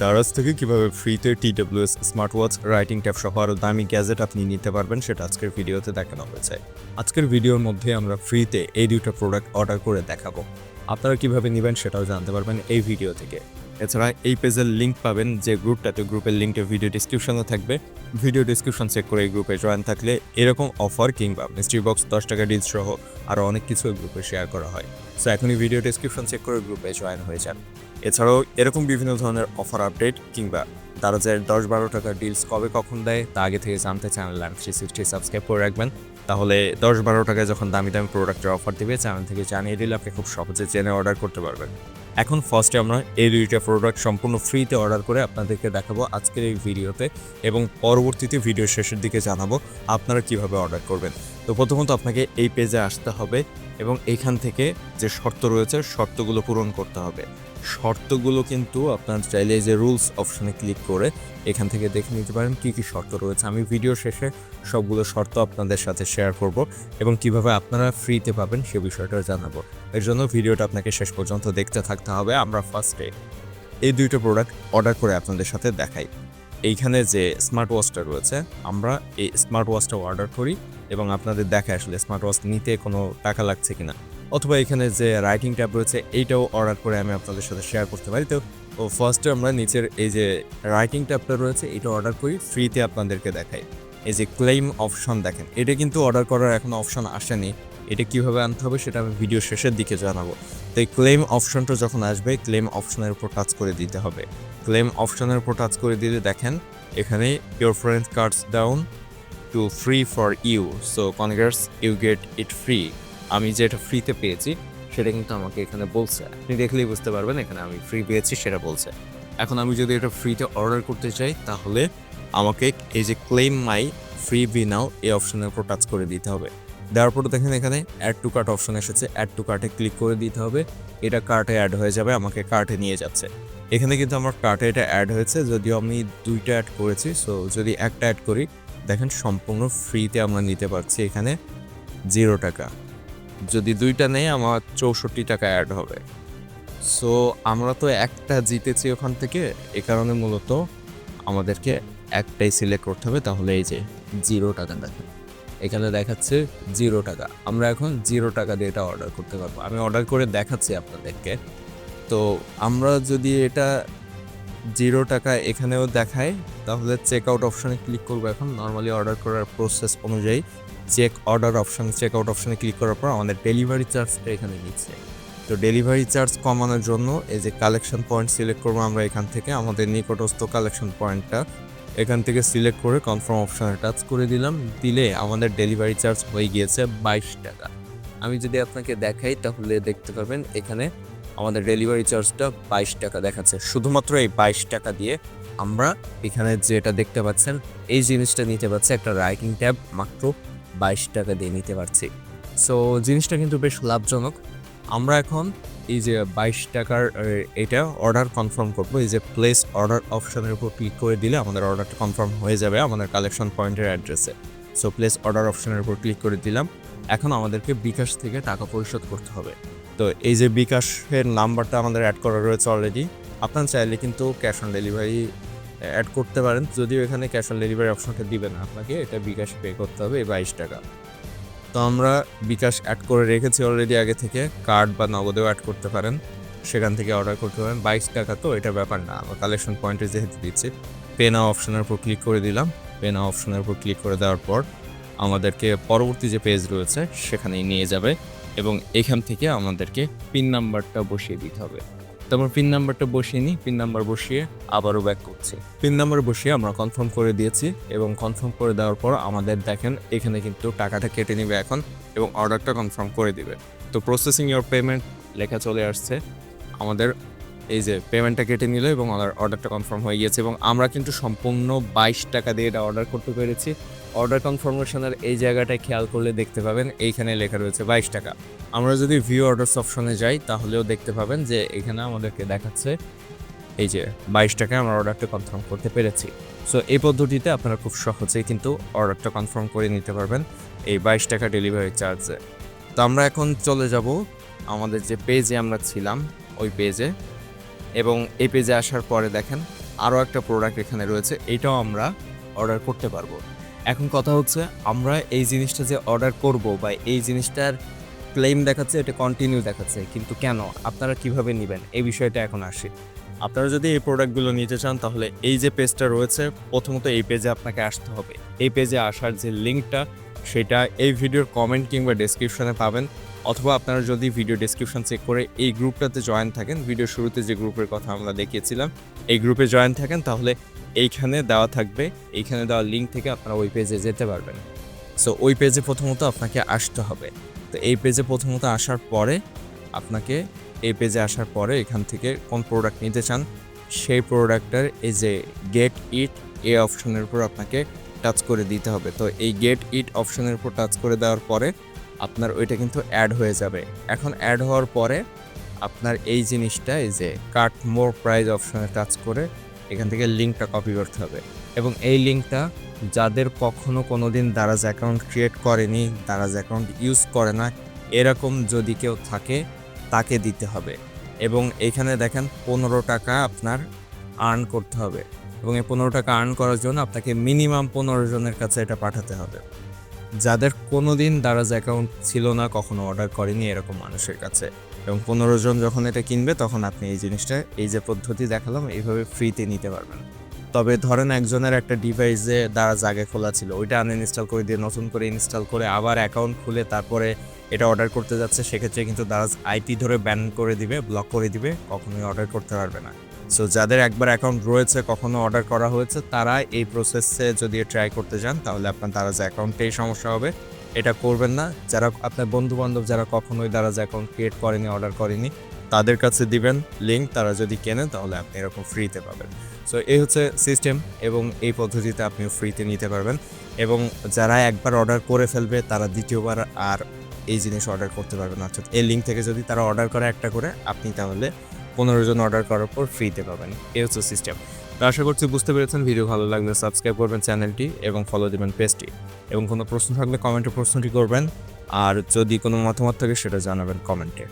দারাজ থেকে কীভাবে ফ্রিতে TWS smart watch writing tab সহ আরও দামি গ্যাজেট আপনি নিতে পারবেন সেটা আজকের ভিডিওতে দেখানো হয়েছে। আজকের ভিডিওর মধ্যে আমরা ফ্রিতে এই দুটো প্রোডাক্ট অর্ডার করে দেখাবো। আপনারা কীভাবে নেবেন সেটাও জানতে পারবেন এই ভিডিও থেকে। এছাড়া এই পেজের লিঙ্ক পাবেন যে গ্রুপটাতে, গ্রুপের লিঙ্কটা ভিডিও ডিসক্রিপশনে থাকবে। ভিডিও ডিসক্রিপশন চেক করে এই গ্রুপে জয়েন থাকলে এরকম অফার কিংবা মিস্ট্রি বক্স দশ টাকা ডিল সহ আরও অনেক কিছু গ্রুপে শেয়ার করা হয়। সো এখনই ভিডিও ডিসক্রিপশন চেক করে গ্রুপে জয়েন হয়ে যান। এছাড়াও এরকম বিভিন্ন ধরনের অফার আপডেট কিংবা তারা যে দশ বারো টাকার ডিলস কবে কখন দেয়, তা আগে থেকে জানতে channel line three sixty subscribe করে রাখবেন। তাহলে দশ বারো টাকায় যখন দামি দামি প্রোডাক্টের অফার দেবে চ্যানেল থেকে জানিয়ে দিলে আপনি খুব সহজে জেনে অর্ডার করতে পারবেন। এখন ফার্স্টে আমরা এই দুইটা প্রোডাক্ট সম্পূর্ণ ফ্রিতে অর্ডার করে আপনাদেরকে দেখাবো আজকের এই ভিডিওতে এবং পরবর্তীতে ভিডিও শেষের দিকে জানাব আপনারা কীভাবে অর্ডার করবেন। তো প্রথমত আপনাকে এই পেজে আসতে হবে। এবং এইখান থেকে যে শর্ত রয়েছে, শর্তগুলো পূরণ করতে হবে। শর্তগুলো কিন্তু আপনার চাইলে যে রুলস অপশনে ক্লিক করে এখান থেকে দেখে নিতে পারেন কী কী শর্ত রয়েছে। আমি ভিডিও শেষে সবগুলো শর্ত আপনাদের সাথে শেয়ার করব এবং কীভাবে আপনারা ফ্রিতে পাবেন সে বিষয়টা জানাব। এর জন্য ভিডিওটা আপনাকে শেষ পর্যন্ত দেখতে থাকতে হবে। আমরা ফার্স্টে এই দুইটা প্রোডাক্ট অর্ডার করে আপনাদের সাথে দেখাই। এইখানে যে স্মার্ট ওয়াচটা রয়েছে, আমরা এই স্মার্ট ওয়াচটা অর্ডার করি। এবং আপনাদের দেখায় আসলে স্মার্ট ওয়াচ নিতে কোনো টাকা লাগছে কিনা। অথবা এখানে যে রাইটিং ট্যাব রয়েছে, এইটাও অর্ডার করে আমি আপনাদের সাথে শেয়ার করতে পারি। তো, ও ফার্স্টে আমরা নিচের এই যে রাইটিং ট্যাবটা রয়েছে, এটা অর্ডার করি ফ্রিতে আপনাদেরকে দেখাই। এই যে ক্লেম অপশন দেখেন, এটা কিন্তু অর্ডার করার এখনও অপশন আসেনি। এটা কীভাবে আনতে হবে সেটা আমি ভিডিও শেষের দিকে জানাব। তো এই ক্লেম অপশনটা যখন আসবে ক্লেম অপশনের উপর টাচ করে দিতে হবে। ক্লেম অপশনের উপর টাচ করে দিলে দেখেন, এখানে your friend cards down to free for you so congrats you get it free আমি যেটা ফ্রিতে পেয়েছি, সেটা কিন্তু আমাকে এখানে বলছে। আপনি দেখলেই বুঝতে পারবেন, এখানে আমি ফ্রি পেয়েছি, সেটা বলছে। এখন আমি যদি এটা ফ্রিতে অর্ডার করতে চাই, তাহলে আমাকে এই যে claim my free be now এই অপশনের উপর টাচ করে দিতে হবে। দেওয়ার পর দেখেন এখানে অ্যাড টু কার্ট অপশন এসেছে। অ্যাড টু কার্টে ক্লিক করে দিতে হবে। এটা কার্টে অ্যাড হয়ে যাবে, আমাকে কার্টে নিয়ে যাচ্ছে। এখানে কিন্তু আমার কার্টে এটা অ্যাড হয়েছে, যদিও আমি দুইটা অ্যাড করেছি। সো যদি একটা অ্যাড করি দেখেন সম্পূর্ণ ফ্রিতে আমরা নিতে পারছি এখানে জিরো টাকা। যদি দুইটা নেই, আমার চৌষট্টি টাকা অ্যাড হবে। সো আমরা তো একটা জিতেছি ওখান থেকে, এ কারণে মূলত আমাদেরকে একটাই সিলেক্ট করতে হবে, তাহলে এই যে জিরো টাকা দেখেন। এখানে দেখাচ্ছে জিরো টাকা। আমরা এখন জিরো টাকা দিয়ে এটা অর্ডার করতে পারব। আমি অর্ডার করে দেখাচ্ছি আপনাদেরকে। তো, আমরা যদি এটা জিরো টাকা এখানেও দেখায়, তাহলে চেক আউট অপশানে ক্লিক করব এখন। নর্মালি অর্ডার করার প্রসেস অনুযায়ী check order option check out অপশানে ক্লিক করার পর আমাদের ডেলিভারি চার্জটা এখানে নিচ্ছে। তো ডেলিভারি চার্জ কমানোর জন্য এই যে কালেকশন পয়েন্ট সিলেক্ট করব আমরা এখান থেকে, আমাদের নিকটস্থ কালেকশন পয়েন্টটা এখান থেকে সিলেক্ট করে কনফার্ম অপশনে টাচ করে দিলাম। দিলে আমাদের ডেলিভারি চার্জ হয়ে গিয়েছে বাইশ টাকা। আমি যদি আপনাকে দেখাই, তাহলে দেখতে পাবেন এখানে আমাদের ডেলিভারি চার্জটা বাইশ টাকা দেখাচ্ছে। শুধুমাত্র এই বাইশ টাকা দিয়ে আমরা এখানে যেটা দেখতে পাচ্ছেন, এই জিনিসটা নিতে পারছি একটা রাইটিং ট্যাব মাত্র বাইশ টাকা দিয়ে নিতে পারছি। সো জিনিসটা কিন্তু বেশ লাভজনক। আমরা এখন এই যে বাইশ টাকার এটা অর্ডার কনফার্ম করব। এই যে প্লেস অর্ডার অপশনের উপর ক্লিক করে দিলে আমাদের অর্ডারটা কনফার্ম হয়ে যাবে আমাদের কালেকশন পয়েন্টের অ্যাড্রেসে সো প্লেস অর্ডার অপশনের উপর ক্লিক করে দিলাম। এখন আমাদেরকে বিকাশ থেকে টাকা পরিশোধ করতে হবে। তো এই যে বিকাশের নাম্বারটা আমাদের অ্যাড করা রয়েছে অলরেডি আপনার চাইলে কিন্তু ক্যাশ অন ডেলিভারি অ্যাড করতে পারেন। যদিও এখানে ক্যাশ অন ডেলিভারি অপশনটা দিবে না আপনাকে, এটা বিকাশ পে করতে হবে এই বাইশ টাকা। তো আমরা বিকাশ অ্যাড করে রেখেছি অলরেডি আগে থেকে কার্ড বা নগদেও অ্যাড করতে পারেন, সেখান থেকে অর্ডার করতে পারেন। বাইশ টাকা তো এটা ব্যাপার না, আমরা কালেকশন পয়েন্টে যেহেতু দিচ্ছি পেনা অপশনের উপর ক্লিক করে দিলাম। পেনা অপশনের উপর ক্লিক করে দেওয়ার পর আমাদেরকে পরবর্তী যে পেজ রয়েছে, সেখানেই নিয়ে যাবে। এবং এখান থেকে আমাদেরকে পিন নাম্বারটা বসিয়ে দিতে হবে। তারপর পিন নাম্বারটা বসিয়ে নিই, পিন নাম্বার বসিয়ে আবারও ব্যাক করছি। পিন নাম্বার বসিয়ে আমরা কনফার্ম করে দিয়েছি এবং কনফার্ম করে দেওয়ার পর আমাদের দেখেন এখানে কিন্তু টাকাটা কেটে নেবে এখন এবং অর্ডারটা কনফার্ম করে দিবে। তো প্রসেসিং ইওর পেমেন্ট লেখা চলে আসছে। আমাদের এই যে পেমেন্টটা কেটে নিল এবং অর্ডারটা কনফার্ম হয়ে গিয়েছে এবং আমরা কিন্তু সম্পূর্ণ বাইশ টাকা দিয়ে এটা অর্ডার করতে পেরেছি। অর্ডার কনফার্মেশনের এই জায়গাটায় খেয়াল করলে দেখতে পাবেন, এইখানে লেখা রয়েছে বাইশ টাকা। আমরা যদি ভিউ অর্ডারস অপশনে যাই, তাহলেও দেখতে পাবেন যে এখানে আমাদেরকে দেখাচ্ছে এই যে বাইশ টাকায় আমরা অর্ডারটা কনফার্ম করতে পেরেছি। সো এই পদ্ধতিতে আপনারা খুব সহজেই কিন্তু অর্ডারটা কনফার্ম করে নিতে পারবেন এই বাইশ টাকা ডেলিভারি চার্জে তো আমরা এখন চলে যাব আমাদের যে পেজে আমরা ছিলাম, ওই পেজে এবং এই পেজে আসার পরে দেখেন, আরও একটা প্রোডাক্ট এখানে রয়েছে, এটাও আমরা অর্ডার করতে পারব। এখন কথা হচ্ছে আমরা এই জিনিসটা যে অর্ডার করব বা এই জিনিসটার ক্লেম দেখাচ্ছে, এটা কন্টিনিউ দেখাচ্ছে, কিন্তু কেন? আপনারা কীভাবে নেবেন? এই বিষয়টা এখন আসি। আপনারা যদি এই প্রোডাক্টগুলো নিতে চান, তাহলে এই যে পেজটা রয়েছে, প্রথমত এই পেজে আপনাকে আসতে হবে। এই পেজে আসার যে লিঙ্কটা সেটা এই ভিডিওর কমেন্ট কিংবা ডেসক্রিপশনে পাবেন। অথবা আপনারা যদি ভিডিও ডেসক্রিপশন চেক করে এই গ্রুপটাতে জয়েন থাকেন ভিডিও শুরুতে যে গ্রুপের কথা আমরা দেখিয়েছিলাম, এই গ্রুপে জয়েন থাকেন, তাহলে এইখানে দেওয়া থাকবে, এইখানে দেওয়া লিঙ্ক থেকে আপনারা ওই পেজে যেতে পারবেন। সো ওই পেজে প্রথমত আপনাকে আসতে হবে। তো এই পেজে প্রথমত আসার পরে আপনাকে এই পেজে আসার পরে এখান থেকে কোন প্রোডাক্ট নিতে চান, সেই প্রোডাক্টের এই যে গেট ইট এ অপশনের উপর আপনাকে টাচ করে দিতে হবে। তো এই গেট ইট অপশনের উপর টাচ করে দেওয়ার পরে আপনার ওইটা কিন্তু অ্যাড হয়ে যাবে। এখন অ্যাড হওয়ার পরে আপনার এই জিনিসটা, এই যে কাট মোর প্রাইজ অপশনে টাচ করে এখান থেকে লিঙ্কটা কপি করতে হবে। এবং এই লিঙ্কটা যাদের কখনো কোনো দিন দারাজ অ্যাকাউন্ট ক্রিয়েট করেনি, দারাজ অ্যাকাউন্ট ইউজ করে না, এরকম যদি কেউ থাকে, তাকে দিতে হবে। এবং এখানে দেখেন পনেরো টাকা আপনার আর্ন করতে হবে। এবং এই পনেরো টাকা আর্ন করার জন্য আপনাকে মিনিমাম পনেরো জনের কাছে এটা পাঠাতে হবে। যাদের কোনো দিন দারাজ অ্যাকাউন্ট ছিল না, কখনো অর্ডার করেনি এরকম মানুষের কাছে। এবং পনেরো জন যখন এটা কিনবে, তখন আপনি এই জিনিসটা, এই যে পদ্ধতি দেখালাম, এইভাবে ফ্রিতে নিতে পারবেন। তবে ধরেন একজনের একটা ডিভাইসে দ্বারা জাগে খোলা ছিল, ওইটা আনইনস্টল করে দিয়ে নতুন করে ইনস্টল করে আবার অ্যাকাউন্ট খুলে তারপরে এটা অর্ডার করতে যাচ্ছে, সেক্ষেত্রে কিন্তু দারাজ আইপি ধরে ব্যান করে দিবে ব্লক করে দিবে, কখনোই অর্ডার করতে পারবে না। সো যাদের একবার অ্যাকাউন্ট রয়েছে, কখনো অর্ডার করা হয়েছে, তারা এই প্রসেসে যদি ট্রাই করতে যান, তাহলে আপনার দারাজ অ্যাকাউন্টেই সমস্যা হবে। এটা করবেন না। যারা আপনার বন্ধু বান্ধব যারা কখনোই দারাজ অ্যাকাউন্ট ক্রিয়েট করেনি অর্ডার করেনি, তাদের কাছে দিবেন লিঙ্ক তারা যদি কেনেন তাহলে আপনি এরকম ফ্রিতে পাবেন। সো এই হচ্ছে সিস্টেম এবং এই পদ্ধতিতে আপনিও ফ্রিতে নিতে পারবেন এবং যারা একবার অর্ডার করে ফেলবে, তারা দ্বিতীয়বার আর এই জিনিস অর্ডার করতে পারবেন অর্থাৎ এই লিঙ্ক থেকে যদি তারা অর্ডার করে একটা করে, আপনি তাহলে পনেরো জন অর্ডার করার পর ফ্রিতে পাবেন। এই হচ্ছে সিস্টেম আশা করছি বুঝতে পেরেছেন, ভিডিও ভালো লাগলে সাবস্ক্রাইব করবেন চ্যানেলটি এবং ফলো দেবেন পেজটি এবং কোনো প্রশ্ন থাকলে কমেন্টে প্রশ্নটি করবেন, আর যদি কোনো মতামত থাকে সেটা জানাবেন কমেন্টে